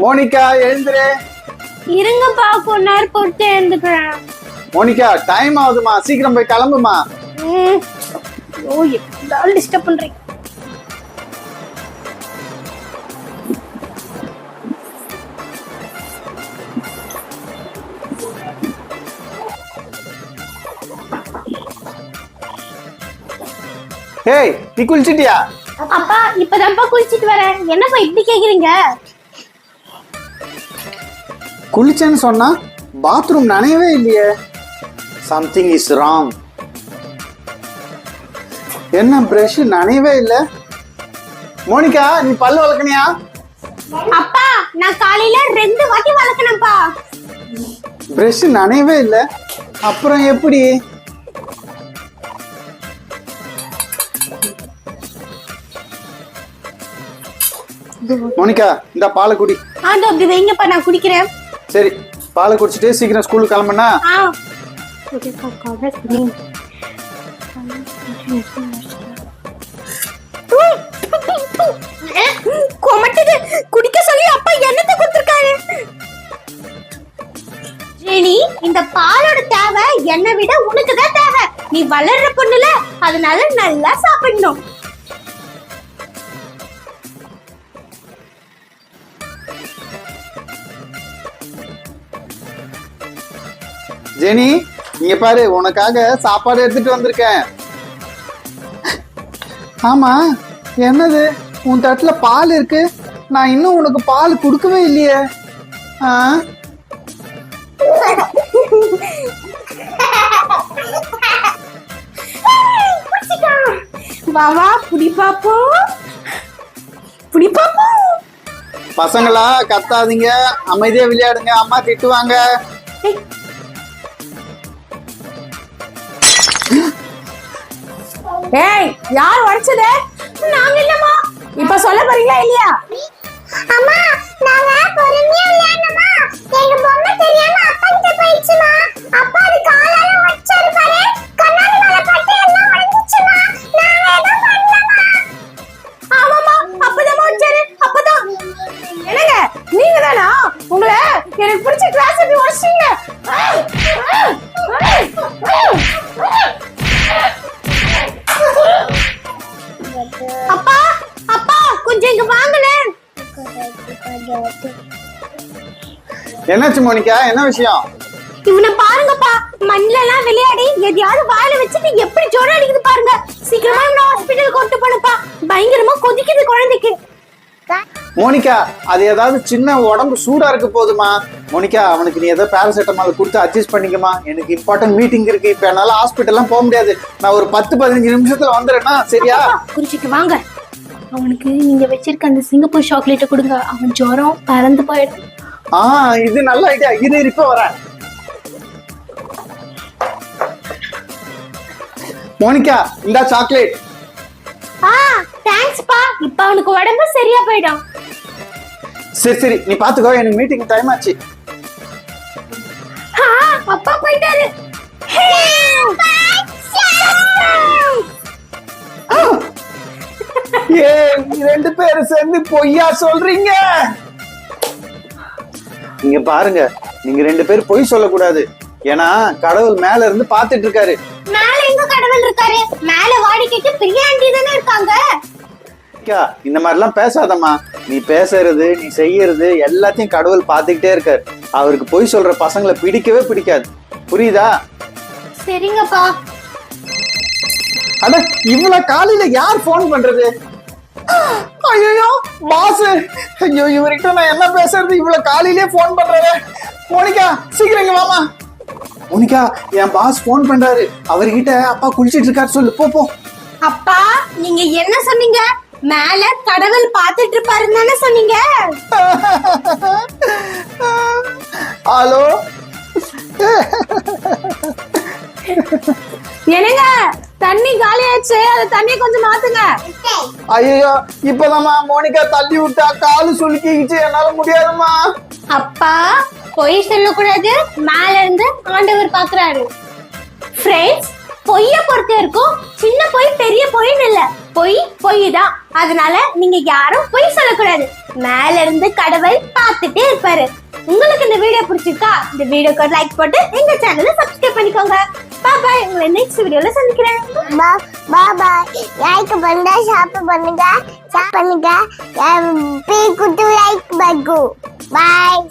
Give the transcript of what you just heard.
Monica எழுந்துரு. இருங்கப்பா கொஞ்ச நேரம் பொறுத்து எழுந்துக்கிறேன். மோனிகா டைம் ஆகுதுமா சீக்கிரம் போய் கிளம்புமா ம். ஐயோ எப்படினாலும் டிஸ்டர்ப் பண்றீங்க. ஹேய் நீ குளிச்சிட்டியா? அப்பா இப்பதான்ப்பா குளிச்சிட்டு வரேன். என்னப்பா இப்படி கேக்குறீங்க? குளிச்சேன்னு சொன்னா பாத்ரூம் நனையவே இல்லையே. சம்திங் இஸ் ராங் என்ன பிரஷ் நனையவே இல்லை? மோனிகா நீ பல்லு வளர்க்கணியா அப்பா நான் காலையில ரெண்டு வாட்டி வளர்க்கணும்ப்பா. பிரஷ் நனையவே இல்லை. அப்புறம் எப்படி? மோனிகா இந்த பாலை குடி. ஆண்டோ அப்படி வைங்கப்பா நான் குடிக்கிறேன். சரி பாலை குடிச்சிட்டு சீக்கிரம் ஸ்கூலுக்கு கிளம்புனா? கொமட்டது கொமட்டுது. குடிக்க சொல்லி அப்பா என்னத்தை கொடுத்துருக்காரு? ஜெனி இந்த பாலோட தேவை என்னை விட உனக்கு தான் தேவை. நீ வளர்ற பொண்ணுல அதனால நல்லா சாப்பிடணும். ஜெனி இங்க பாரு உனக்காக சாப்பாடு எடுத்துட்டு வந்திருக்கேன். ஆமா என்னது? உன் தட்டுல பால் இருக்கு? நான் இன்னும் உனக்கு பால் கொடுக்கவே இல்லையே. ஆ? வா வா புடி பாப்போம். புடி பாப்போம். பசங்களா கத்தாதீங்க. அமைதியா விளையாடுங்க. அம்மா திட்டுவாங்க. ஏய், யார் உடைச்சது? நாங்க இல்லம்மா. இப்ப சொல்ல போறீங்களா இல்லையா? அம்மா நாங்க பொறுமையா விளையாடணும். அப்பா அப்பா கொஞ்சம் இங்க வாங்களேன் என்னாச்சு மோனிகா? என்ன விஷயம்? இவனை பாருங்கப்பா மண்ணில எல்லாம் விளையாடி எதையாவது வாயில வச்சுட்டு எப்படி ஜுரம் அடிக்குது பாருங்க. சீக்கிரமா இவனை ஹாஸ்பிட்டல் கொண்டு போனப்பா பயங்கரமா கொதிக்குது குழந்தைக்கு. மோனிகா? அது ஏதாவது சின்ன உடம்பு சூடா இருக்க போதுமா? மோனிகா அவனுக்கு நீ ஏதோ பேராசிட்டமால் கொடுத்து அட்ஜஸ்ட் பண்ணிக்கமா எனக்கு இம்பார்ட்டன்ட் மீட்டிங் இருக்கு. இப்ப என்னால ஹாஸ்பிட்டல்லாம் போக முடியாது. நான் ஒரு பத்து பதினஞ்சு நிமிஷத்துல வந்துடுறேன்னா சரியா? குறிச்சிட்டு வாங்க. அவனுக்கு நீங்க வச்சிருக்க அந்த சிங்கப்பூர் சாக்லேட்டை கொடுங்க. அவன் ஜுரம் பறந்து போயிடும். ஆ இது நல்ல ஐடியா இரு இரு, இப்ப வரேன். மோனிகா இந்த சாக்லேட் இப்ப அவனுக்கு உடம்பு சரியா போயிடும். சரி சரி. நீ பாத்துக்கோ எனக்கு மீட்டிங் டைம் ஆச்சு. அப்பா போயிட்டாரு. ஏ ரெண்டு பேரும் சேர்ந்து பொய்யா சொல்றீங்க? நீங்க பாருங்க நீங்க ரெண்டு பேரும் பொய் சொல்லக்கூடாது. ஏன்னா கடவுள் மேல இருந்து பாத்துட்டு இருக்காரு. மேல எங்க கடவுள் இருக்காரு? மேல வாடிக்கைக்கு பெரிய ஆண்டி தானே இருக்காங்க. அக்கா, இந்த மாதிரிலாம் பேசாதம்மா. நீ பேசுறது நீ செய்யறது எல்லாத்தையும் கடவுள் பார்த்துக்கிட்டே இருக்காரு. அவருக்கு பொய் சொல்ற பசங்களை பிடிக்கவே பிடிக்காது. புரியுதா? சரிங்கப்பா. அட இவ்வளவு காலையில யார் ஃபோன் பண்றது? ஐயோ பாஸ் ஐயோ இவர்கிட்ட நான் என்ன பேசுறது? இவ்வளவு காலையிலே ஃபோன் பண்றாரு மோனிகா சீக்கிரம் இங்க வாமா மோனிகா என் பாஸ் ஃபோன் பண்றாரு. அவர்கிட்ட அப்பா குளிச்சிட்டு இருக்காரு சொல்லு. போ போ. அப்பா நீங்க என்ன சொன்னீங்க? மேல கடவுள் பாத்துட்டு இருப்பாருன்னு தானே சொன்னீங்க? ஹலோ? என்னங்க? தண்ணி காலியாச்சு அந்த தண்ணியை கொஞ்சம் மாத்துங்க. ஐயோ இப்பதாம்மா மோனிகா தள்ளி விட்டா காலு சுலுக்கிச்சு என்னால முடியாதும்மா. அப்பா பொய் சொல்லக்கூடாது. மேல இருந்து ஆண்டவர் பாக்குறாரு. ஃப்ரெண்ட்ஸ் பொய்ய பொறுத்த வரைக்கும் சின்ன பொய் பெரிய பொய்ன்னு இல்ல. பொய் பொய் தான் அதனால நீங்க யாரும் பொய் சொல்லக்கூடாது. மேல இருந்து கடவுள் பார்த்துட்டே இருப்பாரு. உங்களுக்கு இந்த வீடியோ பிடிச்சிருக்கா? இந்த வீடியோக்கு லைக் போட்டு எங்க சேனலை சப்ஸ்கிரைப் பண்ணிக்கோங்க. பாய் உங்களை நெக்ஸ்ட் வீடியோல சந்திக்கிறேன். பாய் லைக் பண்ணுங்க ஷாப் பண்ணுங்க ஷாப் பண்ணுங்க. பீ குட்டு லைக் பகு பாய்